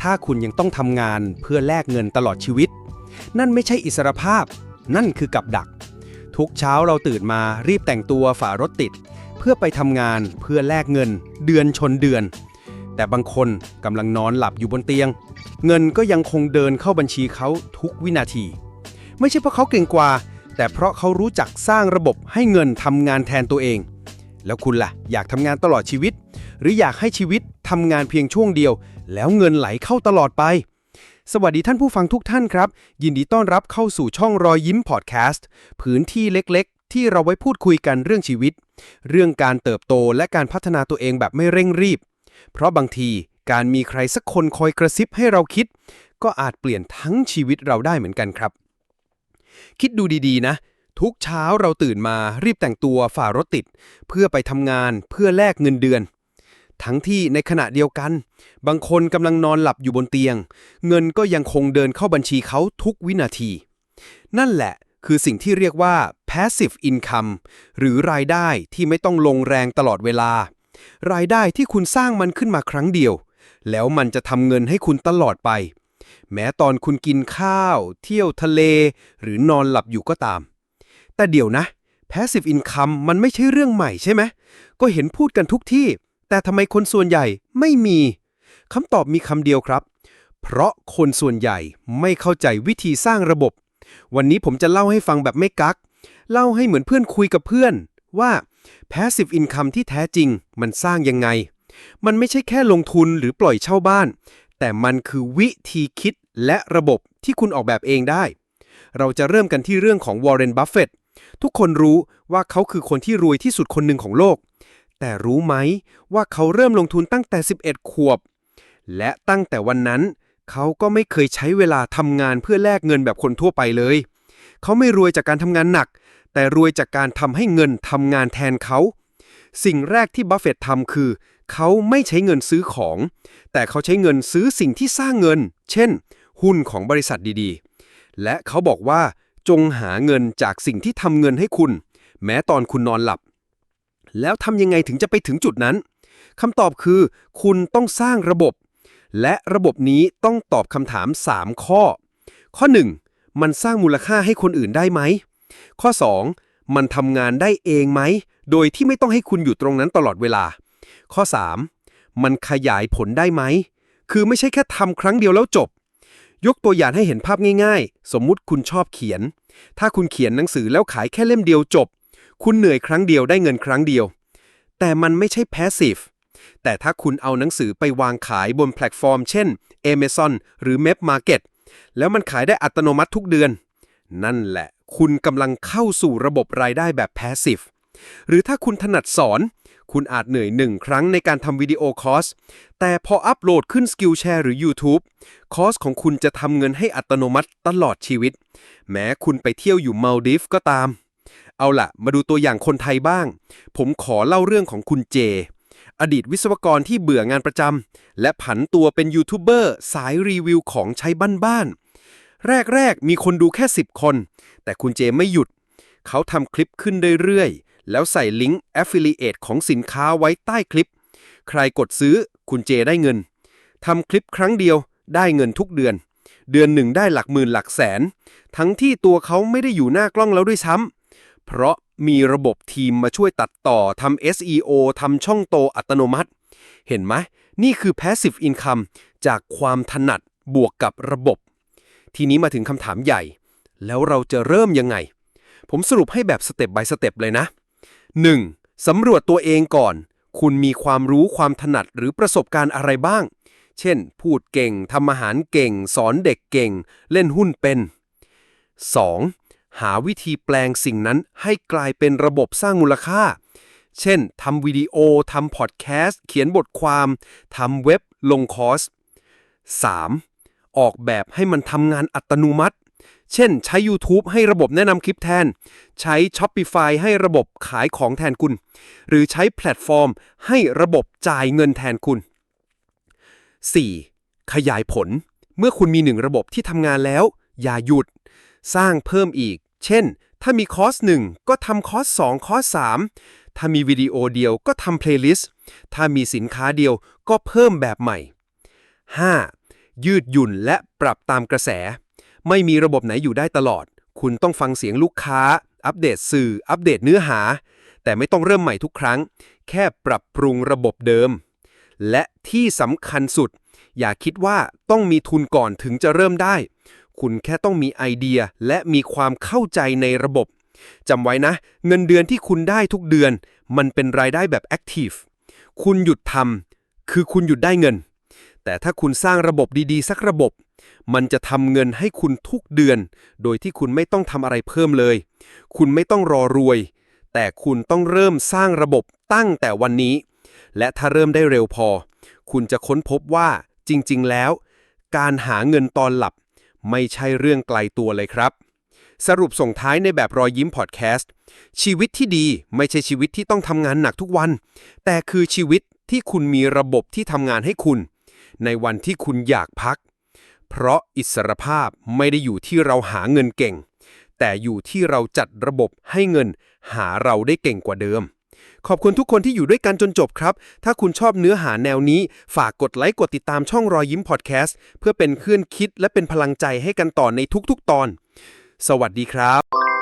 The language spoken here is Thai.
ถ้าคุณยังต้องทำงานเพื่อแลกเงินตลอดชีวิต นั่นไม่ใช่อิสรภาพ นั่นคือกับดัก ทุกเช้าเราตื่นมารีบแต่งตัวฝ่ารถติด เพื่อไปทำงานเพื่อแลกเงิน เดือนชนเดือน แต่บางคนกำลังนอนหลับอยู่บนเตียง เงินก็ยังคงเดินเข้าบัญชีเขาทุกวินาที ไม่ใช่เพราะเขาเก่งกว่า แต่เพราะเขารู้จักสร้างระบบให้เงินทำงานแทนตัวเอง แล้วคุณล่ะ อยากทำงานตลอดชีวิต หรืออยากให้ชีวิตทำงานเพียงช่วงเดียว แล้วเงินไหลเข้าตลอดไป สวัสดีท่านผู้ฟังทุกท่านครับ ยินดีต้อนรับเข้าสู่ช่องรอยยิ้มพอดแคสต์พื้นที่เล็กๆ ที่เราไว้พูดคุยกันเรื่องชีวิต เรื่องการเติบโตและการพัฒนาตัวเองแบบไม่เร่งรีบ เพราะบางทีการมีใครสักคนคอยกระซิบให้เราคิด ก็อาจเปลี่ยนทั้งชีวิตเราได้เหมือนกันครับ คิดดูดีๆนะทุกเช้าเราตื่นมารีบแต่งตัวฝ่ารถติด เพื่อไปทำงานเพื่อแลกเงินเดือน ทั้งที่ในขณะเดียวกัน บางคนกำลังนอนหลับอยู่บนเตียง เงินก็ยังคงเดินเข้าบัญชีเขาทุกวินาที นั่นแหละคือสิ่งที่เรียกว่า passive income หรือรายได้ที่ไม่ต้องลงแรงตลอดเวลา รายได้ที่คุณสร้างมันขึ้นมาครั้งเดียว แล้วมันจะทำเงินให้คุณตลอดไป แม้ตอนคุณกินข้าว เที่ยวทะเล หรือนอนหลับอยู่ก็ตาม แต่เดี๋ยวนะ passive income มันไม่ใช่เรื่องใหม่ใช่ไหมก็เห็นพูดกันทุกที่ แต่ทำไมคนส่วนใหญ่ไม่มีคำตอบมีคำเดียวครับ เพราะคนส่วนใหญ่ไม่เข้าใจวิธีสร้างระบบ วันนี้ผมจะเล่าให้ฟังแบบไม่กัก เล่าให้เหมือนเพื่อนคุยกับเพื่อน ว่า passive income ที่แท้จริง มันสร้างยังไง มันไม่ใช่แค่ลงทุนหรือปล่อยเช่าบ้าน แต่มันคือวิธีคิดและระบบที่คุณออกแบบเองได้ เราจะเริ่มกันที่เรื่องของวอร์เรน บัฟเฟตทุกคนรู้ว่าเขาคือคนที่รวยที่สุดคนหนึ่งของโลก แต่รู้ไหมว่าเขาเริ่มลงทุนตั้งแต่ 11 ขวบ และตั้งแต่วันนั้น เขาก็ไม่เคยใช้เวลาทำงานเพื่อแลกเงินแบบคนทั่วไปเลย เขาไม่รวยจากการทำงานหนัก แต่รวยจากการทำให้เงินทำงานแทนเขา สิ่งแรกที่บัฟเฟตทำคือ เขาไม่ใช้เงินซื้อของ แต่เขาใช้เงินซื้อสิ่งที่สร้างเงิน เช่น หุ้นของบริษัทดีๆ และเขาบอกว่าจงหาเงินจากสิ่งที่ทำเงินให้คุณ แม้ตอนคุณนอนหลับ แล้วทำยังไงถึงจะไปถึงจุดนั้นคำตอบคือ คุณต้องสร้างระบบ และระบบนี้ต้องตอบคำถาม 3 ข้อ ข้อ 1. มันสร้างมูลค่าให้คนอื่นได้ไหม ข้อ 2. มันทำงานได้เองไหม โดยที่ไม่ต้องให้คุณอยู่ตรงนั้นตลอดเวลา ข้อ 3. มันขยายผลได้ไหม คือไม่ใช่แค่ทำครั้งเดียวแล้วจบ ยกตัวอย่างให้เห็นภาพง่าย ๆ สมมุติคุณชอบเขียน ถ้าคุณเขียนหนังสือแล้วขายแค่เล่มเดียวจบ คุณเหนื่อยครั้งเดียวได้เงินครั้งเดียว แต่มันไม่ใช่ passive แต่ถ้าคุณเอาหนังสือไปวางขายบนแพลตฟอร์ม เช่น Amazon หรือ Map Market แล้วมันขายได้อัตโนมัติทุกเดือน นั่นแหละ คุณกำลังเข้าสู่ระบบรายได้แบบ passive หรือถ้าคุณถนัดสอน คุณอาจเหนื่อยหนึ่งครั้งในการทำวิดีโอคอร์ส แต่พออัปโหลดขึ้น Skillshare หรือ YouTube คอร์สของคุณจะทำเงินให้อัตโนมัติตลอดชีวิต แม้คุณไปเที่ยวอยู่มาลดีฟก็ตาม เอาละมาดูตัวอย่างคนไทยบ้าง ผมขอเล่าเรื่องของคุณเจ อดีตวิศวกรที่เบื่องานประจำและผันตัวเป็นยูทูบเบอร์สายรีวิวของใช้บ้านๆแรกๆ มีคนดูแค่ 10 คน แต่คุณเจไม่หยุด เขาทำคลิปขึ้นเรื่อยๆ แล้วใส่ลิงก์ Affiliate ของสินค้าไว้ใต้คลิป ใครกดซื้อคุณเจได้เงินทำคลิปครั้งเดียวได้เงินทุกเดือน เดือนหนึ่งได้หลักหมื่นหลักแสน ทั้งที่ตัวเขาไม่ได้อยู่หน้ากล้องแล้วด้วยซ้ำ เพราะมีระบบทีมมาช่วยตัดต่อทำ SEO ทำช่องโตอัตโนมัติ เห็นไหม นี่คือ passive income จากความถนัดบวกกับระบบ ทีนี้มาถึงคำถามใหญ่ แล้วเราจะเริ่มยังไง ผมสรุปให้แบบสเต็ป by สเต็ปเลยนะ 1. สำรวจตัวเองก่อน คุณมีความรู้ความถนัดหรือประสบการณ์อะไรบ้าง เช่น พูดเก่งทำอาหารเก่ง สอนเด็กเก่ง เล่นหุ้นเป็น 2. หาวิธีแปลงสิ่งนั้นให้กลายเป็นระบบสร้างมูลค่า เช่นทำวิดีโอทำพอดแคสต์เขียนบทความทำเว็บลงคอร์ส 3. ออกแบบให้มันทำงานอัตโนมัติ เช่น ใช้ YouTube ให้ระบบแนะนำคลิปแทน ใช้ Shopify ให้ระบบขายของแทนคุณ หรือใช้แพลตฟอร์ม ให้ระบบจ่ายเงินแทนคุณ 4. ขยายผล เมื่อคุณมีหนึ่งระบบที่ทำงานแล้ว อย่าหยุด สร้างเพิ่มอีก เช่น ถ้ามีคอร์สหนึ่งก็ทำคอร์ส2คอร์ส3ถ้ามีวิดีโอเดียวก็ทำเพลย์ลิสต์ถ้ามีสินค้าเดียวก็เพิ่มแบบใหม่ 5. ยืดหยุ่นและปรับตามกระแส ไม่มีระบบไหนอยู่ได้ตลอด คุณต้องฟังเสียงลูกค้า อัปเดตสื่อ อัปเดตเนื้อหา แต่ไม่ต้องเริ่มใหม่ทุกครั้ง แค่ปรับปรุงระบบเดิม และที่สำคัญสุด อย่าคิดว่าต้องมีทุนก่อนถึงจะเริ่มได้ คุณแค่ต้องมีไอเดียและมีความเข้าใจในระบบจำไว้นะ เงินเดือนที่คุณได้ทุกเดือน มันเป็นรายได้แบบแอคทีฟคุณหยุดทำคือคุณหยุดได้เงิน แต่ถ้าคุณสร้างระบบดีๆ สักระบบ มันจะทำเงินให้คุณทุกเดือน โดยที่คุณไม่ต้องทำอะไรเพิ่มเลย คุณไม่ต้องรอรวย แต่คุณต้องเริ่มสร้างระบบตั้งแต่วันนี้ และถ้าเริ่มได้เร็วพอ คุณจะค้นพบว่าจริง ๆ แล้ว การหาเงินตอนหลับ ไม่ใช่เรื่องไกลตัวเลยครับ สรุปส่งท้ายในแบบรอยยิ้มพอดแคสต์ ชีวิตที่ดีไม่ใช่ชีวิตที่ต้องทำงานหนักทุกวัน แต่คือชีวิตที่คุณมีระบบที่ทำงานให้คุณ ในวันที่คุณอยากพัก เพราะอิสรภาพไม่ได้อยู่ที่เราหาเงินเก่ง แต่อยู่ที่เราจัดระบบให้เงินหาเราได้เก่งกว่าเดิม ขอบคุณทุกคนที่อยู่ด้วยกันจนจบครับ ถ้าคุณชอบเนื้อหาแนวนี้ ฝากกดไลค์กดติดตามช่องรอยยิ้มพอดแคสต์เพื่อเป็นเคลื่อนคิดและเป็นพลังใจให้กันต่อในทุกๆตอน สวัสดีครับ